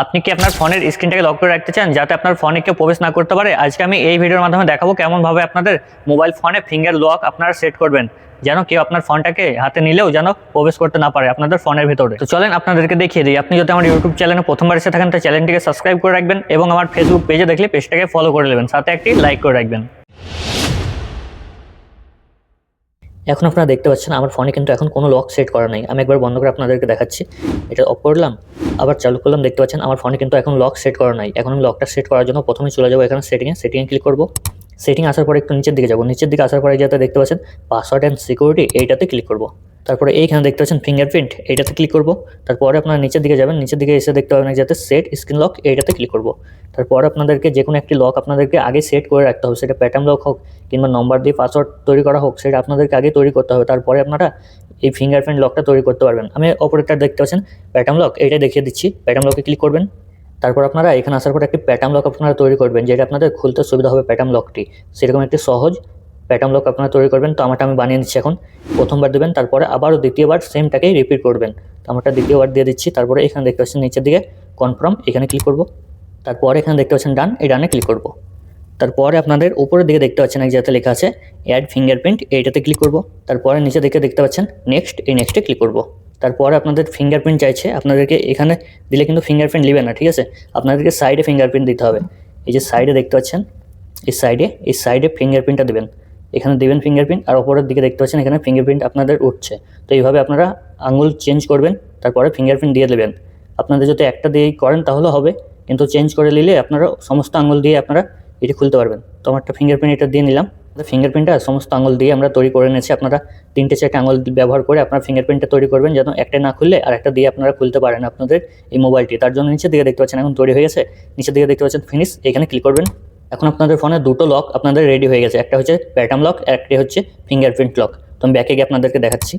আপনি কি আপনার ফোনের স্ক্রিনটাকে লক করে রাখতে চান যাতে আপনার ফোনে কেউ প্রবেশ না করতে পারে? আজকে আমি এই ভিডিওর মাধ্যমে দেখাবো কেমনভাবে আপনাদের মোবাইল ফোনে ফিঙ্গার লক আপনারা সেট করবেন, যেন কেউ আপনার ফোনটাকে হাতে নিলেও যেন প্রবেশ করতে না পারে আপনাদের ফোনের ভিতরে। তো চলেন আপনাদেরকে দেখিয়ে দিই। আপনি যদি আমার ইউটিউব চ্যানেলে প্রথমবার এসে থাকেন, তাহলে চ্যানেলটিকে সাবস্ক্রাইব করে রাখবেন এবং আমার ফেসবুক পেজে দেখলে পেজটাকে ফলো করে নেবেন। সাথে একটি লাইক করে রাখবেন। এখন আপনারা দেখতে পাচ্ছেন, আমার ফোনে কিন্তু এখন কোনো লক সেট করা নেই। আমি একবার বন্ধ করে আপনাদেরকে দেখাচ্ছি। এটা অফ করলাম আবার চালু করলাম, দেখতে পাচ্ছেন আমার ফোনে কিন্তু এখন লক সেট করা নাই। এখন আমি লকটা সেট করার জন্য প্রথমে চলে যাব এখানে সেটিংয়ে সেটিংয়ে ক্লিক করব। সেটিং আসার পরে একটু নিচের দিকে যাব। নিচের দিকে আসার পরে যাতে দেখতে পাচ্ছেন পাসওয়ার্ড অ্যান্ড সিকিউরিটি এইটাতে ক্লিক করব। তারপরে এইখানে দেখতে পাচ্ছেন ফিঙ্গারপ্রিন্ট এইটাতে ক্লিক করব। তারপরে আপনারা নিচের দিকে যাবেন, নিচের দিকে এসে দেখতে পাবেন যাতে সেট স্ক্রিন লক এইটাতে ক্লিক করব। তারপরে আপনাদেরকে যে কোনো একটি লক আপনাদেরকে আগে সেট করে রাখতে হবে, সেটা প্যাটার্ন লক হোক কিংবা নম্বর দিয়ে পাসওয়ার্ড তৈরি করা হোক, সেটা আপনাদেরকে আগে তৈরি করতে হবে। তারপরে আপনারা এই ফিঙ্গারপ্রিন্ট লকটা তৈরি করতে পারবেন। আমি অপারেটর দেখতে পাচ্ছেন প্যাটার্ন লক এইটা দেখিয়ে দিচ্ছি। প্যাটার্ন লকে ক্লিক করবেন। তারপর আপনারা এখানে আসার পর একটি প্যাটার্ন লক আপনারা তৈরি করবেন, যেটা আপনাদের খুলতে সুবিধা হবে প্যাটার্ন লকটি সেরকম একটি সহজ প্যাটার্ন লক আপনারা তৈরি করবেন, তো আমারটা আমি বানিয়ে দিচ্ছি এখন। প্রথমবার দেবেন, তারপরে আবারও দ্বিতীয়বার সেমটাকেই রিপিট করবেন। তো আমারটা দ্বিতীয়বার দিয়ে দিচ্ছি, তারপরে এখানে দেখতে পাচ্ছেন নিচের দিকে কনফার্ম এখানে ক্লিক করব। তারপরে এখানে দেখতে পাচ্ছেন ডান এই ডানে ক্লিক করব। তারপরে আপনাদের উপরের দিকে দেখতে পাচ্ছেন এক জায়গাতে লেখা আছে অ্যাড ফিঙ্গারপ্রিন্ট এইটাতে ক্লিক করব। তারপরে নিচে দিকে দেখতে পাচ্ছেন নেক্সট এই নেক্সটে ক্লিক করব। তারপরে আপনাদের ফিঙ্গারপ্রিন্ট চাইছে, আপনাদেরকে এখানে দিলে কিন্তু ফিঙ্গারপ্রিন্ট নেবে না, ঠিক আছে? আপনাদেরকে সাইডে ফিঙ্গারপ্রিন্ট দিতে হবে। এই যে সাইডে দেখতে পাচ্ছেন, এই সাইডে এই সাইডে ফিঙ্গারপ্রিন্টটা দেবেন। এখানে দেবেন ফিঙ্গারপ্রিন্ট আর ওপরের দিকে দেখতে পাচ্ছেন এখানে ফিঙ্গারপ্রিন্ট আপনাদের উঠছে। তো এইভাবে আপনারা আঙুল চেঞ্জ করবেন, তারপরে ফিঙ্গারপ্রিন্ট দিয়ে দেবেন। আপনাদের যদি একটা দিয়েই করেন তাহলে হবে, কিন্তু চেঞ্জ করে নিলে আপনারা সমস্ত আঙুল দিয়ে আপনারা এটি খুলতে পারবেন। তো আমার একটা ফিঙ্গারপ্রিন্ট এটা দিয়ে নিলাম। ফিঙ্গারপ্রিন্টটা সমস্ত আঙুল দিয়ে আমরা তৈরি করে নিয়েছি। আপনারা তিনটে চারটে আঙুল ব্যবহার করে আপনারা ফিঙ্গারপ্রিন্টটা তৈরি করবেন, যেন একটা না খুললে আর একটা দিয়ে আপনারা খুলতে পারেন আপনাদের এই মোবাইলটি তার জন্য নিচের দিকে দেখতে পাচ্ছেন, এখন তৈরি হয়ে গেছে। নিচের দিকে দেখতে পাচ্ছেন ফিনিশ এখানে ক্লিক করবেন। এখন আপনাদের ফোনে দুটো লক আপনাদের রেডি হয়ে গেছে। একটা হচ্ছে প্যাটার্ন লক একটি হচ্ছে ফিঙ্গারপ্রিন্ট লক তো আমি ব্যাকে গিয়ে আপনাদেরকে দেখাচ্ছি।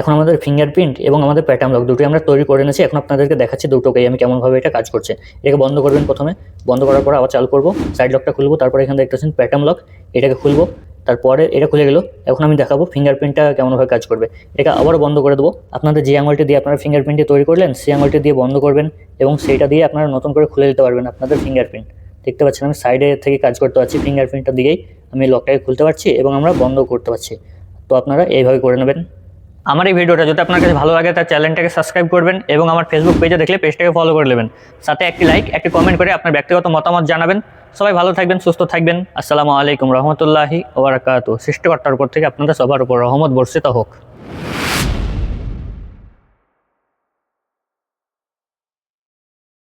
এখন আমাদের ফিঙ্গারপ্রিন্ট এবং আমাদের প্যাটার্ন লক দুটোই আমরা তৈরি করে নিয়েছি। এখন আপনাদেরকে দেখাচ্ছি দুটোকেই, আমি কেমনভাবে এটা কাজ করছে। এটাকে বন্ধ করবেন প্রথমে। বন্ধ করার পর আবার চালু করব। সাইড লকটা খুলবো, তারপরে এখানে দেখতে পাচ্ছেন প্যাটার্ন লক এটাকে খুলবো, তারপরে এটা খুলে গেলো। এখন আমি দেখাবো ফিঙ্গারপ্রিন্টটা কেমনভাবে কাজ করবে। এটা আবারও বন্ধ করে দেবো। আপনাদের যে আঙুলটি দিয়ে আপনারা ফিঙ্গারপ্রিন্টটি তৈরি করলেন, সেই আঙুলটি দিয়ে বন্ধ করবেন এবং সেইটা দিয়ে আপনারা নতুন করে খুলে দিতে পারবেন আপনাদের ফিঙ্গারপ্রিন্ট দেখতে পাচ্ছেন আমি সাইডে থেকে কাজ করতে পারছি ফিঙ্গারপ্রিন্টটা দিয়েই আমি লকটাকে খুলতে পারছি এবং আমরা বন্ধ করতে পারছি। তো আপনারা এইভাবে করে নেবেন। আমার এই ভিডিওটা যদি আপনার কাছে ভালো লাগে তার চ্যানেলটাকে সাবস্ক্রাইব করবেন এবং আমার ফেসবুক পেজে দেখলে পেজটাকে ফলো করে নেবেন। সাথে একটি লাইক একটি কমেন্ট করে আপনার ব্যক্তিগত মতামত জানাবেন। সবাই ভালো থাকবেন, সুস্থ থাকবেন। আসসালামু আলাইকুম রহমতুল্লাহি ওবরাকাতু সৃষ্টিকর্তার উপর থেকে আপনাদের সবার উপর রহমত বর্ষিত হোক।